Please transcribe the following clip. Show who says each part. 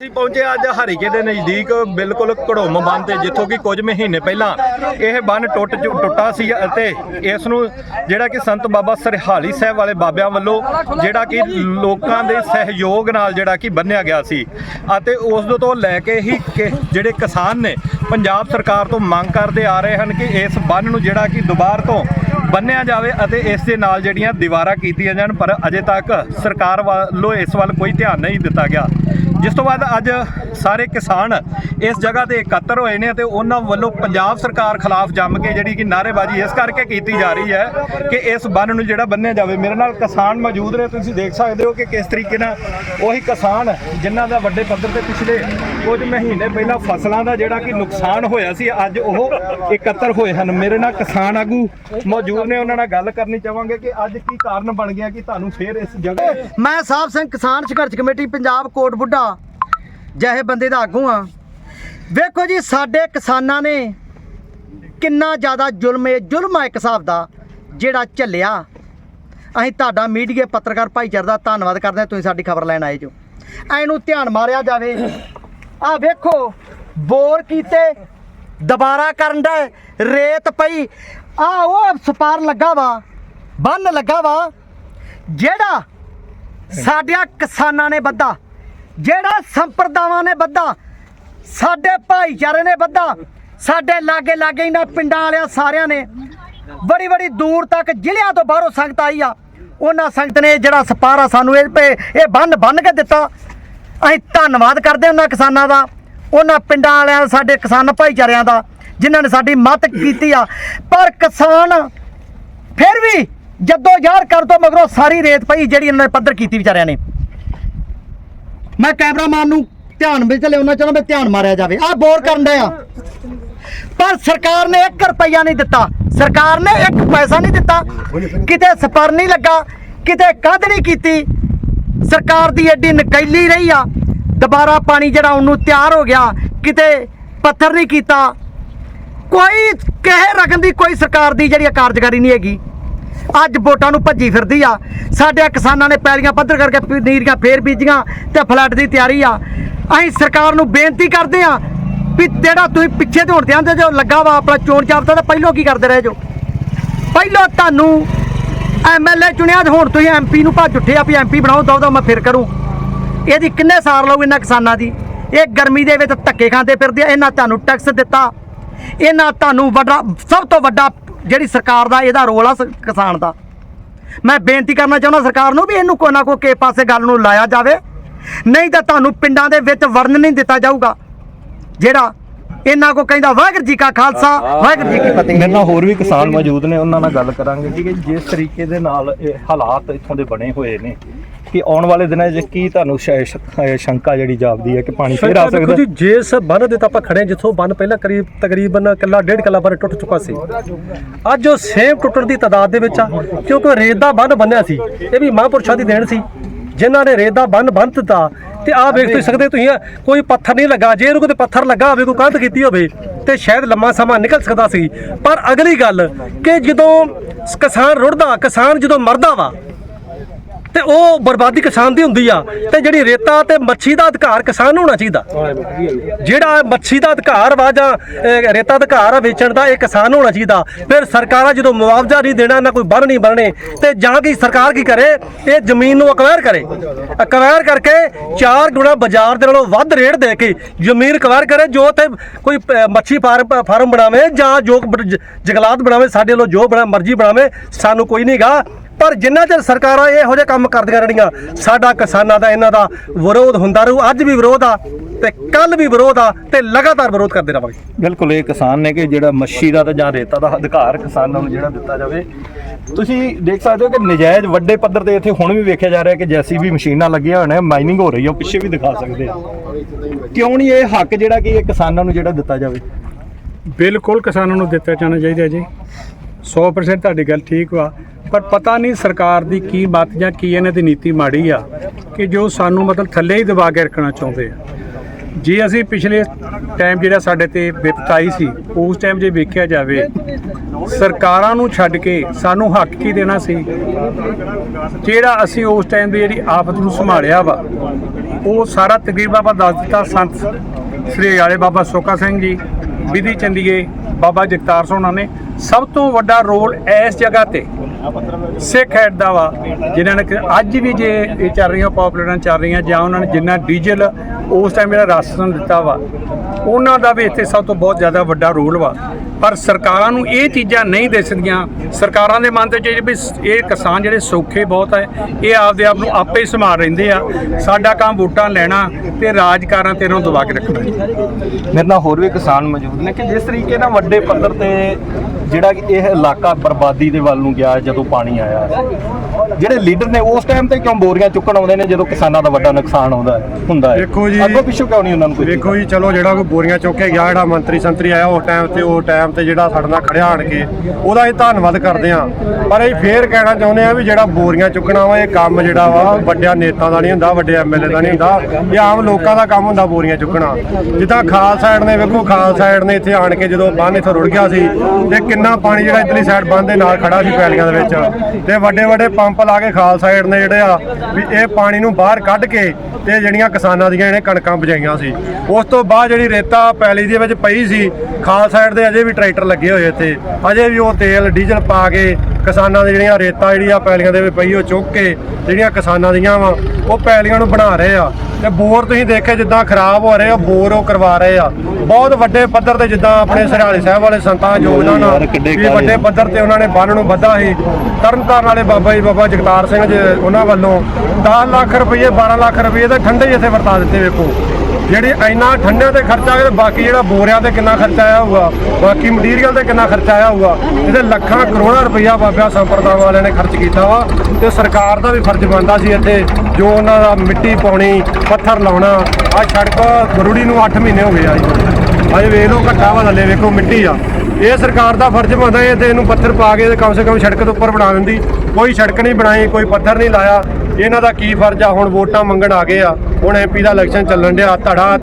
Speaker 1: ਅਸੀਂ ਪਹੁੰਚੇ ਅੱਜ ਹਰੀਕੇ ਦੇ ਨਜ਼ਦੀਕ, ਬਿਲਕੁਲ ਘੜੋਮ ਬੰਨ ਤੇ, ਜਿੱਥੋਂ ਕਿ ਕੁਝ ਮਹੀਨੇ ਪਹਿਲਾਂ ਇਹ ਬੰਨ ਟੁੱਟ ਚੁ- ਟੁੱਟਾ ਸੀ ਅਤੇ ਇਸ ਨੂੰ ਜਿਹੜਾ ਕਿ ਸੰਤ ਬਾਬਾ ਸਰਹਾਲੀ ਸਾਹਿਬ ਵਾਲੇ ਬਾਬਿਆਂ ਵੱਲੋਂ ਜਿਹੜਾ ਕਿ ਲੋਕਾਂ ਦੇ ਸਹਿਯੋਗ ਨਾਲ ਜਿਹੜਾ ਕਿ ਬੰਨਿਆ ਗਿਆ ਸੀ ਅਤੇ ਉਸ ਤੋਂ ਲੈ ਕੇ ਹੀ ਕਿ ਜਿਹੜੇ ਕਿਸਾਨ ਨੇ, ਪੰਜਾਬ ਸਰਕਾਰ ਤੋਂ ਮੰਗ ਕਰਦੇ ਆ ਰਹੇ ਹਨ ਕਿ ਇਸ ਬੰਨ ਨੂੰ ਜਿਹੜਾ ਕਿ ਦੁਬਾਰ ਤੋਂ ਬੰਨਿਆ ਜਾਵੇ ਅਤੇ ਇਸ ਦੇ ਨਾਲ ਜਿਹੜੀਆਂ ਦੀਵਾਰਾਂ ਕੀਤੀਆਂ ਜਾਣ, ਪਰ ਅਜੇ ਤੱਕ ਸਰਕਾਰ ਵੱਲੋਂ ਇਸ ਵੱਲ ਕੋਈ ਧਿਆਨ ਨਹੀਂ ਦਿੱਤਾ ਗਿਆ। ਜਿਸ ਤੋਂ ਬਾਅਦ ਅੱਜ ਸਾਰੇ ਕਿਸਾਨ ਇਸ ਜਗ੍ਹਾ ਤੇ ਇਕੱਤਰ ਹੋਏ ਨੇ ਤੇ ਉਹਨਾਂ ਵੱਲੋਂ ਪੰਜਾਬ ਸਰਕਾਰ ਖਿਲਾਫ ਜੰਮ ਕੇ ਜਿਹੜੀ ਕਿ ਨਾਅਰੇਬਾਜ਼ੀ ਇਸ ਕਰਕੇ ਕੀਤੀ ਜਾ ਰਹੀ ਹੈ ਕਿ ਇਸ ਬੰਨ ਨੂੰ ਜਿਹੜਾ ਬੰਨਿਆ ਜਾਵੇ। ਮੇਰੇ ਨਾਲ ਕਿਸਾਨ ਮੌਜੂਦ ਨੇ, ਤੁਸੀਂ ਦੇਖ ਸਕਦੇ ਹੋ ਕਿ ਕਿਸ ਤਰੀਕੇ ਨਾਲ ਉਹੀ ਕਿਸਾਨ ਜਿਨ੍ਹਾਂ ਦਾ ਵੱਡੇ ਪੱਧਰ ਤੇ ਪਿਛਲੇ ਕੁਝ ਮਹੀਨੇ ਪਹਿਲਾਂ ਫਸਲਾਂ ਦਾ ਜਿਹੜਾ ਕਿ ਨੁਕਸਾਨ ਹੋਇਆ ਸੀ, ਅੱਜ ਉਹ ਇਕੱਤਰ ਹੋਏ ਹਨ। ਮੇਰੇ ਨਾਲ ਕਿਸਾਨ ਆਗੂ ਮੌਜੂਦ ਨੇ, ਉਹਨਾਂ ਨਾਲ ਗੱਲ ਕਰਨੀ ਚਾਹਾਂਗੇ ਕਿ ਅੱਜ ਕੀ ਕਾਰਨ ਬਣ ਗਿਆ ਕਿ ਤੁਹਾਨੂੰ ਫੇਰ ਇਸ ਜਗ੍ਹਾ
Speaker 2: ਮੈਂ ਸਾਹਿਬ ਸਿੰਘ ਕਿਸਾਨ ਸੰਘਰਸ਼ ਕਮੇਟੀ, ਪੰਜਾਬ ਕੋਟ ਬੁੱਢਾ। ਜਿਹੇ ਬੰਦੇ ਦਾ ਆਗੂ ਆ। ਵੇਖੋ ਜੀ, ਸਾਡੇ ਕਿਸਾਨਾਂ ਨੇ ਕਿੰਨਾ ਜ਼ਿਆਦਾ ਜ਼ੁਲਮ, ਇਹ ਜ਼ੁਲਮ ਆ ਇੱਕ ਹਿਸਾਬ ਦਾ, ਜਿਹੜਾ ਝੱਲਿਆ। ਅਸੀਂ ਤੁਹਾਡਾ ਮੀਡੀਆ ਪੱਤਰਕਾਰ ਭਾਈਚਾਰੇ ਦਾ ਧੰਨਵਾਦ ਕਰਦੇ ਹਾਂ, ਤੁਸੀਂ ਸਾਡੀ ਖਬਰ ਲੈਣ ਆਏ ਜੋ। ਇਹਨੂੰ ਧਿਆਨ ਮਾਰਿਆ ਜਾਵੇ। ਆ ਵੇਖੋ, ਬੋਰ ਕੀਤੇ, ਦੁਬਾਰਾ ਕਰਨ ਦਾ, ਰੇਤ ਪਈ। ਆ ਉਹ ਸਪਾਰ ਲੱਗਾ ਵਾ, ਬੰਨ ਲੱਗਾ ਵਾ, ਜਿਹੜਾ ਸਾਡਿਆਂ ਕਿਸਾਨਾਂ ਨੇ ਬੱਧਾ ਜਿਹੜਾ ਸੰਪਰਦਾਵਾਂ ਨੇ ਬੱਧਾ, ਸਾਡੇ ਭਾਈਚਾਰੇ ਨੇ ਬੱਧਾ, ਸਾਡੇ ਲਾਗੇ ਲਾਗੇ ਇਹਨਾਂ ਪਿੰਡਾਂ ਵਾਲਿਆਂ ਸਾਰਿਆਂ ਨੇ, ਬੜੀ ਬੜੀ ਦੂਰ ਤੱਕ ਜ਼ਿਲ੍ਹਿਆਂ ਤੋਂ ਬਾਹਰੋਂ ਸੰਗਤ ਆਈ ਆ। ਉਹਨਾਂ ਸੰਗਤ ਨੇ ਜਿਹੜਾ ਸਪਾਰਾ ਸਾਨੂੰ ਇਹ ਪੇ ਇਹ ਬੰਨ ਬੰਨ ਕੇ ਦਿੱਤਾ। ਅਸੀਂ ਧੰਨਵਾਦ ਕਰਦੇ ਉਹਨਾਂ ਕਿਸਾਨਾਂ ਦਾ, ਉਹਨਾਂ ਪਿੰਡਾਂ ਵਾਲਿਆਂ, ਸਾਡੇ ਕਿਸਾਨ ਭਾਈਚਾਰਿਆਂ ਦਾ, ਜਿਨ੍ਹਾਂ ਨੇ ਸਾਡੀ ਮਦਦ ਕੀਤੀ ਆ। ਪਰ ਕਿਸਾਨ ਫਿਰ ਵੀ ਜਦੋਂ ਯਾਰ ਕਰ ਤੋਂ ਮਗਰੋਂ ਸਾਰੀ ਰੇਤ ਪਈ ਜਿਹੜੀ ਇਹਨਾਂ ਨੇ ਪੱਧਰ ਕੀਤੀ ਵਿਚਾਰਿਆਂ ਨੇ। ਮੈਂ ਕੈਮਰਾਮੈਨ ਨੂੰ ਧਿਆਨ ਵਿੱਚ ਲਿਆਉਣਾ ਚਾਹੁੰਦਾ, ਮੈਂ ਧਿਆਨ ਮਾਰਿਆ ਜਾਵੇ। ਆਹ ਬੋਰ ਕਰਨ ਦਾ ਆ ਪਰ ਸਰਕਾਰ ਨੇ 1 ਰੁਪਈਆ ਨਹੀਂ ਦਿੱਤਾ। ਸਰਕਾਰ ਨੇ 1 ਪੈਸਾ ਨਹੀਂ ਦਿੱਤਾ। ਕਿਤੇ ਸਪਰ ਨਹੀਂ ਲੱਗਾ, ਕਿਤੇ ਕੰਧ ਨਹੀਂ ਕੀਤੀ। ਸਰਕਾਰ ਦੀ ਐਡੀ ਨਕੈਲੀ ਰਹੀ ਆ। ਦੁਬਾਰਾ ਪਾਣੀ ਜਿਹੜਾ ਉਹਨੂੰ ਤਿਆਰ ਹੋ ਗਿਆ, ਕਿਤੇ ਪੱਥਰ ਨਹੀਂ ਕੀਤਾ। ਕੋਈ ਕਹਿ ਰਕਮ ਦੀ ਕੋਈ ਸਰਕਾਰ ਦੀ ਜਿਹੜੀ ਕਾਰਜਕਾਰੀ ਨਹੀਂ ਹੈਗੀ। ਅੱਜ ਵੋਟਾਂ ਨੂੰ ਭੱਜੀ ਫਿਰਦੀ ਆ। ਸਾਡੇ ਕਿਸਾਨਾਂ ਨੇ ਪੈਲੀਆਂ ਪੱਧਰ ਕਰਕੇ ਪਨੀਰੀਆਂ ਫੇਰ ਬੀਜੀਆਂ ਤੇ ਫਲੱਡ ਦੀ ਤਿਆਰੀ ਆ। ਅਸੀਂ ਸਰਕਾਰ ਨੂੰ ਬੇਨਤੀ ਕਰਦੇ ਆ ਵੀ ਜਿਹੜਾ ਤੁਸੀਂ ਪਿੱਛੇ ਤੇ ਹੁਣ ਤੇ ਦੇ ਜੋ ਲੱਗਾ ਵਾ ਆਪਣਾ ਚੋਣ ਚਾਪਤਾ ਤਾਂ ਪਹਿਲਾਂ ਕੀ ਕਰਦੇ ਰਹੇ ਜੋ ਪਹਿਲਾਂ ਤੁਹਾਨੂੰ ਐਮਐਲਏ ਚੁਣਿਆ ਤੇ ਹੁਣ ਤੁਸੀਂ ਐਮਪੀ ਨੂੰ ਭੱਜ ਉੱਠੇ ਆ ਵੀ ਐਮਪੀ ਬਣਾਓ ਦੋ ਦੋ ਮੈਂ ਫਿਰ ਕਰੂੰ। ਇਹਦੀ ਕਿੰਨੇ ਸਾਰ ਲਊ ਇਹਨਾਂ ਕਿਸਾਨਾਂ ਦੀ? ਇਹ ਗਰਮੀ ਦੇ ਵਿੱਚ ਧੱਕੇ ਖਾਂਦੇ ਫਿਰਦੇ ਆ, ਇਹਨਾਂ ਤੁਹਾਨੂੰ ਟੈਕਸ ਦਿੱਤਾ। ਇਹਨਾਂ ਤੁਹਾਨੂੰ ਵੱਡਾ ਸਭ ਤੋਂ ਵੱਡਾ ਜਿਹੜੀ ਸਰਕਾਰ ਦਾ ਇਹਦਾ ਰੋਲ ਆ ਕਿਸਾਨ ਦਾ। ਮੈਂ ਬੇਨਤੀ ਕਰਨਾ ਚਾਹੁੰਦਾ ਸਰਕਾਰ ਨੂੰ ਵੀ ਇਹਨੂੰ ਕੋਈ ਨਾ ਕੋਈ ਕਿਸੇ ਪਾਸੇ ਗੱਲ ਨੂੰ ਲਾਇਆ ਜਾਵੇ। ਨਹੀਂ ਤਾਂ ਤੁਹਾਨੂੰ ਪਿੰਡਾਂ ਦੇ ਵਿੱਚ ਵਰਨ ਨਹੀਂ ਦਿੱਤਾ ਜਾਊਗਾ। ਜਿਹੜਾ ਇਹਨਾਂ ਕੋ ਕਹਿੰਦਾ ਵਾਹਿਗੁਰੂ ਜੀ ਕਾ ਖਾਲਸਾ ਵਾਹਿਗੁਰੂ ਜੀ ਕੀ ਫਤਿਹ।
Speaker 1: ਮੇਰੇ ਨਾਲ ਹੋਰ ਵੀ ਕਿਸਾਨ ਮੌਜੂਦ ਨੇ ਉਹਨਾਂ ਨਾਲ ਗੱਲ ਕਰਾਂਗੇ ਕਿ ਜਿਸ ਤਰੀਕੇ ਦੇ ਨਾਲ ਇਹ ਹਾਲਾਤ ਇੱਥੋਂ ਦੇ ਬਣੇ ਹੋਏ ਨੇ। ਕਿ ਆਉਣ ਵਾਲੇ ਦਿਨਾਂ 'ਚ ਕੀ ਤੁਹਾਨੂੰ ਸ਼ੈ- ਸ਼ੰਕਾ ਜਿਹੜੀ ਜਾਪਦੀ ਹੈ ਕਿ ਪਾਣੀ ਫੇਰ ਆ
Speaker 3: ਦੇਖੋ
Speaker 1: ਸਕਦਾ?
Speaker 3: ਜੀ ਜਿਸ ਬੰਨ ਦੇ ਤਾਂ ਆਪਾਂ ਖੜੇ ਹਾਂ, ਜਿੱਥੋਂ ਬੰਨ ਪਹਿਲਾਂ ਕਰੀਬ ਤਕਰੀਬਨ ਕਿੱਲਾ ਡੇਢ ਕਿੱਲਾ ਬੰਨ ਟੁੱਟ ਚੁੱਕਾ ਸੀ। ਅੱਜ ਉਹ ਸੇਮ ਟੁੱਟਣ ਦੀ ਤਾਦਾਦ ਦੇ ਵਿੱਚ ਆ ਕਿਉਂਕਿ ਰੇਤ ਦਾ ਬੰਨ ਬੰਨਿਆ ਸੀ। ਇਹ ਵੀ ਮਹਾਂਪੁਰਸ਼ਾਂ ਦੀ ਦੇਣ ਸੀ। ਜਿਨ੍ਹਾਂ ਨੇ ਰੇਤ ਦਾ ਬੰਨ ਬੰਨ ਦਿੱਤਾ ਤੇ ਆਹ ਵੇਖ ਤੁਸੀਂ ਸਕਦੇ ਤੁਸੀਂ ਕੋਈ ਪੱਥਰ ਨਹੀਂ ਲੱਗਾ। ਜੇ ਇਹਨੂੰ ਕੋਈ ਪੱਥਰ ਲੱਗਾ ਹੋਵੇ ਕੋਈ ਕੰਧ ਕੀਤੀ ਹੋਵੇ ਤੇ ਸ਼ਾਇਦ ਲੰਮਾ ਸਮਾਂ ਨਿਕਲ ਸਕਦਾ ਸੀ। ਪਰ ਅਗਲੀ ਗੱਲ ਕਿ ਜਦੋਂ ਕਿਸਾਨ ਰੁੜਦਾ ਕਿਸਾਨ ਜਦੋਂ ਮਰਦਾ ਵਾ ਤੇ ਉਹ ਬਰਬਾਦੀ ਕਿਸਾਨ ਦੀ ਹੁੰਦੀ ਆ। ਤੇ ਜਿਹੜੀ ਰੇਤਾ ਤੇ ਮੱਛੀ ਦਾ ਅਧਿਕਾਰ ਕਿਸਾਨ ਨੂੰ ਹੋਣਾ ਚਾਹੀਦਾ। ਜਿਹੜਾ ਮੱਛੀ ਦਾ ਅਧਿਕਾਰ ਵਾ ਜਾਂ ਰੇਤਾ ਅਧਿਕਾਰ ਆ ਵੇਚਣ ਦਾ, ਇਹ ਕਿਸਾਨ ਨੂੰ ਹੋਣਾ ਚਾਹੀਦਾ। ਫਿਰ ਸਰਕਾਰਾਂ ਜਦੋਂ ਮੁਆਵਜ਼ਾ ਨਹੀਂ ਦੇਣਾ, ਨਾ ਕੋਈ ਬੰਨ ਨਹੀਂ ਬਣਨੇ, ਤੇ ਜਾਂ ਕੀ ਸਰਕਾਰ ਕੀ ਕਰੇ? ਇਹ ਜ਼ਮੀਨ ਨੂੰ ਅਕਵਾਇਰ ਕਰੇ। ਅਕਵਾਇਰ ਕਰਕੇ ਚਾਰ ਗੁਣਾ ਬਾਜ਼ਾਰ ਦੇ ਨਾਲੋਂ ਵੱਧ ਰੇਟ ਦੇ ਕੇ ਜ਼ਮੀਨ ਅਕਵਾਇਰ ਕਰੇ, ਜੋ ਤੇ ਕੋਈ ਮੱਛੀ ਫਾਰਮ ਫਾਰਮ ਬਣਾਵੇ ਜਾਂ ਜੋ ਬ- ਜੰਗਲਾਤ ਬਣਾਵੇ, ਸਾਡੇ ਵੱਲੋਂ ਜੋ ਬਣਾ, ਮਰਜ਼ੀ ਬਣਾਵੇ, ਸਾਨੂੰ ਕੋਈ ਨਹੀਂਗਾ ਪਰ ਜਿੰਨਾ ਚਿਰ ਸਰਕਾਰਾਂ ਇਹੋ ਜਿਹੇ ਕੰਮ ਕਰਦੀਆਂ ਰਹਿਣੀਆਂ ਸਾਡਾ ਕਿਸਾਨਾਂ ਦਾ ਇਹਨਾਂ ਦਾ ਵਿਰੋਧ ਹੁੰਦਾ ਰਹੂ ਅੱਜ ਵੀ ਵਿਰੋਧ ਆ ਤੇ ਕੱਲ ਵੀ ਵਿਰੋਧ ਆ ਤੇ ਲਗਾਤਾਰ ਵਿਰੋਧ ਕਰਦੇ ਰਵਾਂਗੇ।
Speaker 1: ਬਿਲਕੁਲ ਇਹ ਕਿਸਾਨ ਨੇ ਕਿ ਜਿਹੜਾ ਮੱਛੀ ਦਾ ਤੇ ਜਾਂ ਰੇਤਾ ਦਾ ਅਧਿਕਾਰ ਕਿਸਾਨਾਂ ਨੂੰ ਜਿਹੜਾ ਦਿੱਤਾ ਜਾਵੇ। ਤੁਸੀਂ ਦੇਖ ਸਕਦੇ ਹੋ ਕਿ ਨਜਾਇਜ਼ ਵੱਡੇ ਪੱਧਰ ਤੇ ਇੱਥੇ ਹੁਣ ਵੀ ਵੇਖਿਆ ਜਾ ਰਿਹਾ ਕਿ ਜੈਸੀਬੀ ਮਸ਼ੀਨਾਂ ਲੱਗੀਆਂ ਨੇ ਮਾਈਨਿੰਗ ਹੋ ਰਹੀ ਹੈ ਪਿੱਛੇ ਵੀ ਦਿਖਾ ਸਕਦੇ ਆ ਕਿਉਂ ਨਹੀਂ ਇਹ ਹੱਕ ਜਿਹੜਾ ਕਿ ਇਹ ਕਿਸਾਨਾਂ ਨੂੰ ਜਿਹੜਾ ਦਿੱਤਾ ਜਾਵੇ?
Speaker 4: ਬਿਲਕੁਲ ਕਿਸਾਨਾਂ ਨੂੰ ਦਿੱਤਾ ਜਾਣਾ ਚਾਹੀਦਾ ਜੀ। 100% ਤੁਹਾਡੀ ਗੱਲ ਠੀਕ ਵਾ। ਪਰ ਪਤਾ ਨਹੀਂ ਸਰਕਾਰ ਦੀ ਕੀ ਬਾਤ ਜਾਂ ਕੀ ਇਹਨਾਂ ਦੀ ਨੀਤੀ ਮਾੜੀ ਆ ਕਿ ਜੋ ਸਾਨੂੰ ਮਤਲਬ ਥੱਲੇ ਹੀ ਦਬਾ ਕੇ ਰੱਖਣਾ ਚਾਹੁੰਦੇ ਆ। ਜੇ ਅਸੀਂ ਪਿਛਲੇ ਟਾਈਮ ਜਿਹੜਾ ਸਾਡੇ ਤੇ ਵਿਪਤ ਆਈ ਸੀ, ਉਸ ਟਾਈਮ ਜੇ ਵੇਖਿਆ ਜਾਵੇ, ਸਰਕਾਰਾਂ ਨੂੰ ਛੱਡ ਕੇ ਸਾਨੂੰ ਹੱਕ ਕੀ ਦੇਣਾ ਸੀ? ਜਿਹੜਾ ਅਸੀਂ ਉਸ ਟਾਈਮ ਦੀ ਜਿਹੜੀ ਆਫਤ ਨੂੰ ਸੰਭਾਲਿਆ ਵਾ, ਉਹ ਸਾਰਾ ਤਕਰੀਬ ਆਪਾਂ ਦੱਸ ਦਿੱਤਾ ਸੰਤ ਸ੍ਰੀ ਵਾਲੇ ਬਾਬਾ ਸੋਕਾ ਸਿੰਘ ਜੀ, ਵਿਧੀ ਚੰਦੀਏ ਬਾਬਾ ਜਗਤਾਰ ਸੋਨਾ ਨੇ ਸਭ ਤੋਂ ਵੱਡਾ ਰੋਲ ਇਸ ਜਗ੍ਹਾ ਤੇ ਸਿੱਖ ਹੈਡ ਦਾ ਵਾ, ਜਿਨ੍ਹਾਂ ਨੇ ਅੱਜ ਵੀ ਜੇ ਇਹ ਚੱਲ ਰਹੀਆਂ ਪਾਪੂਲਰਾਂ ਚੱਲ ਰਹੀਆਂ, ਜਾਂ ਉਹਨਾਂ ਨੇ ਜਿੰਨਾ ਡੀਜ਼ਲ ਉਸ ਟਾਈਮ ਜਿਹੜਾ ਰਾਸ਼ਨ ਦਿੱਤਾ ਵਾ। ਉਹਨਾਂ ਦਾ ਵੀ ਇੱਥੇ ਸਭ ਤੋਂ ਬਹੁਤ ਜ਼ਿਆਦਾ ਵੱਡਾ ਰੋਲ ਵਾ। ਪਰ ਸਰਕਾਰਾਂ ਨੂੰ ਇਹ ਚੀਜ਼ਾਂ ਨਹੀਂ ਦਿਸਦੀਆਂ ਸਰਕਾਰਾਂ ਦੇ ਮਨ ਤੇ ਜੇ ਵੀ ਇਹ ਕਿਸਾਨ ਜਿਹੜੇ ਸੌਖੇ ਬਹੁਤ ਹੈ ਇਹ ਆਪਦੇ ਆਪ ਨੂੰ ਆਪੇ ਸੰਭਾਲ ਰਹਿੰਦੇ ਆ। ਸਾਡਾ ਕੰਮ ਵੋਟਾਂ ਲੈਣਾ ਤੇ ਰਾਜਕਾਰਾਂ ਤੇ ਇਹਨਾਂ ਨੂੰ ਦਬਾ ਕੇ ਰੱਖਣਾ।
Speaker 1: ਮੇਰੇ ਨਾਲ ਹੋਰ ਵੀ ਕਿਸਾਨ ਮੌਜੂਦ ਨੇ ਕਿ ਜਿਸ ਤਰੀਕੇ ਨਾਲ ਵੱਡੇ ਪੱਧਰ ਤੇ ਜਿਹੜਾ ਕਿ ਇਹ ਇਲਾਕਾ ਬਰਬਾਦੀ ਦੇ ਵੱਲ ਨੂੰ ਗਿਆ ਜਦੋਂ ਪਾਣੀ ਆਇਆ ਜਿਹੜੇ ਲੀਡਰ ਨੇ ਉਸ ਟਾਈਮ ਤੇ ਕਿਉਂ ਬੋਰੀਆਂ ਚੁੱਕਣ ਆਉਂਦੇ ਨੇ ਜਦੋਂ ਕਿਸਾਨਾਂ ਦਾ ਵੱਡਾ ਨੁਕਸਾਨ ਆਉਂਦਾ ਹੈ ਹੁੰਦਾ ਹੈ?
Speaker 5: ਦੇਖੋ ਜੀ-
Speaker 1: ਅੱਗੋਂ ਪਿੱਛੋਂ ਕਿਉਂ ਨਹੀਂ ਉਹਨਾਂ ਨੂੰ ਕੋਈ
Speaker 5: ਵੇਖੋ ਜੀ ਚਲੋ ਜਿਹੜਾ ਕੋਈ ਬੋਰੀਆਂ ਚੁੱਕ ਕੇ ਗਿਆ ਜਿਹੜਾ ਮੰਤਰੀ ਸੰਤਰੀ ਆਇਆ ਉਸ ਟਾਈਮ ਤੇ ਉਹ ਟਾਈਮ ਤੇ ਜਿਹੜਾ ਸਾਡੇ ਨਾਲ ਖੜਿਆ ਆਣ ਕੇ ਉਹਦਾ ਅਸੀਂ ਧੰਨਵਾਦ ਕਰਦੇ ਹਾਂ। ਪਰ ਅਸੀਂ ਫੇਰ ਕਹਿਣਾ ਚਾਹੁੰਦੇ ਹਾਂ ਵੀ ਜਿਹੜਾ ਬੋਰੀਆਂ ਚੁੱਕਣਾ ਵਾ ਇਹ ਕੰਮ ਜਿਹੜਾ ਵਾ ਵੱਡਿਆਂ ਨੇਤਾ ਦਾ ਨਹੀਂ ਹੁੰਦਾ ਵੱਡੇ ਐਮਐਲਏ ਦਾ ਨਹੀਂ ਹੁੰਦਾ। ਇਹ ਆਮ ਲੋਕਾਂ ਦਾ ਕੰਮ ਹੁੰਦਾ ਬੋਰੀਆਂ ਚੁੱਕਣਾ। ਜਿੱਦਾਂ ਖਾਲ ਸਾਈਡ ਨੇ ਵੇਖੋ ਖਾਲ ਸਾਈਡ ਨੇ ਇੱਥੇ ਆਣ ਕੇ ਜਦੋਂ ਬੰਨ ਇੱਥੇ ਰੁੜ ਗਿਆ ਸੀ ਤੇ ਕਿੰਨਾ ਪਾਣੀ ਜਿਹੜਾ ਇਧਰਲੀ ਸਾਈਡ ਬੰਦ ਦੇ ਨਾਲ ਖੜਾ ਸੀ ਪੈਲੀਆਂ ਦੇ ਵਿੱਚ ਤੇ ਵੱਡੇ ਵੱਡੇ ਪੰਪ ਲਾ ਕੇ ਖਾਲ ਸਾਈਡ ਨੇ ਜਿਹੜੇ ਆ, ਵੀ ਇਹ ਪਾਣੀ ਨੂੰ ਬਾਹਰ ਕੱਢ ਕੇ ਤੇ ਜਿਹੜੀਆਂ ਕਿਸਾਨਾਂ ਦੀਆਂ ਇਹਨੇ ਕਣਕਾਂ ਬਜਾਈਆਂ ਸੀ। ਉਸ ਤੋਂ ਬਾਅਦ ਜਿਹੜੀ ਰੇਤਾ ਪੈਲੀ ਦੇ ਵਿੱਚ ਪਈ ਸੀ ਖਾਲ ਸਾਈਡ ਦੇ ਅਜੇ ਵੀ ਟਰੈਕਟਰ ਲੱਗੇ ਹੋਏ ਇੱਥੇ। ਅਜੇ ਵੀ ਉਹ ਤੇਲ ਡੀਜ਼ਲ ਪਾ ਕੇ ਕਿਸਾਨਾਂ ਦੀ ਜਿਹੜੀਆਂ ਰੇਤਾ ਜਿਹੜੀਆਂ ਪੈਲੀਆਂ ਦੇ ਵਿੱਚ ਪਈ ਉਹ ਚੁੱਕ ਕੇ ਜਿਹੜੀਆਂ ਕਿਸਾਨਾਂ ਦੀਆਂ ਵਾ ਉਹ ਪੈਲੀਆਂ ਨੂੰ ਬਣਾ ਰਹੇ ਆ। ਤੇ ਬੋਰ ਤੁਸੀਂ ਦੇਖੇ ਜਿੱਦਾਂ ਖਰਾਬ ਹੋ ਰਹੇ ਆ ਬੋਰ ਉਹ ਕਰਵਾ ਰਹੇ ਆ। ਬਹੁਤ ਵੱਡੇ ਪੱਧਰ ਤੇ ਜਿੱਦਾਂ ਆਪਣੇ ਸਰਿਆਲੇ ਸਾਹਿਬ ਵਾਲੇ ਸੰਤਾਂ ਯੋਗਦਾਨ ਆ ਵੀ ਵੱਡੇ ਪੱਧਰ ਤੇ ਉਹਨਾਂ ਨੇ ਬੰਨ ਨੂੰ ਵਧਾ ਸੀ। ਤਰਨਤਾਰਨ ਵਾਲੇ ਬਾਬਾ ਜੀ ਬਾਬਾ ਜਗਤਾਰ ਸਿੰਘ ਜੀ ਉਹਨਾਂ ਵੱਲੋਂ 10 ਲੱਖ ਰੁਪਏ 12 ਲੱਖ ਰੁਪਏ ਦੇ ਠੰਡੇ ਜਿੱਥੇ ਵਰਤਾ ਦਿੱਤੇ ਵੇਖੋ। ਜਿਹੜੀ ਇੰਨਾ ਠੰਡਿਆਂ ਤੇ ਖਰਚਾ ਤੇ ਬਾਕੀ ਜਿਹੜਾ ਬੋਰਿਆਂ ਤੇ ਕਿੰਨਾ ਖਰਚਾ ਆਇਆ ਹੋਊਗਾ, ਬਾਕੀ ਮਟੀਰੀਅਲ ਤੇ ਕਿੰਨਾ ਖਰਚਾ ਆਇਆ ਹੋਊਗਾ, ਇਹਦੇ ਲੱਖਾਂ ਕਰੋੜਾਂ ਰੁਪਈਆ ਬਾਬਿਆ ਸੰਪਰਦਾਵਾਂ ਵਾਲਿਆਂ ਨੇ ਖਰਚ ਕੀਤਾ ਵਾ ਤੇ ਸਰਕਾਰ ਦਾ ਵੀ ਫਰਜ਼ ਬਣਦਾ ਸੀ ਇੱਥੇ ਜੋ ਉਹਨਾਂ ਦਾ ਮਿੱਟੀ ਪਾਉਣੀ, ਪੱਥਰ ਲਾਉਣਾ ਆ ਸੜਕ ਗਰੁੜੀ ਨੂੰ 8 ਮਹੀਨੇ ਹੋ ਗਏ ਆ ਜੀ। ਅਜੇ ਵੇਖ ਲਓ ਘੱਟਾ ਵਾ ਥੱਲੇ, ਵੇਖੋ ਮਿੱਟੀ ਆ। ਇਹ ਸਰਕਾਰ ਦਾ ਫਰਜ਼ ਬਣਦਾ ਇਹ ਤੇ ਇਹਨੂੰ ਪੱਥਰ ਪਾ ਕੇ ਕਮ ਸੇ ਕਮ ਸੜਕ ਦੇ ਉੱਪਰ ਬਣਾ ਦਿੰਦੀ। ਕੋਈ ਸੜਕ ਨਹੀਂ ਬਣਾਈ, ਕੋਈ ਪੱਥਰ ਨਹੀਂ ਲਾਇਆ। ਇਹਨਾਂ ਦਾ ਕੀ ਫਰਜ਼ ਆ? ਹੁਣ ਵੋਟਾਂ ਮੰਗਣ ਆ ਗਏ ਆ। ਹੁਣ ਐਮਪੀ ਦਾ ਇਲੈਕਸ਼ਨ ਚੱਲਣ ਡਿਆ ਧੜਾ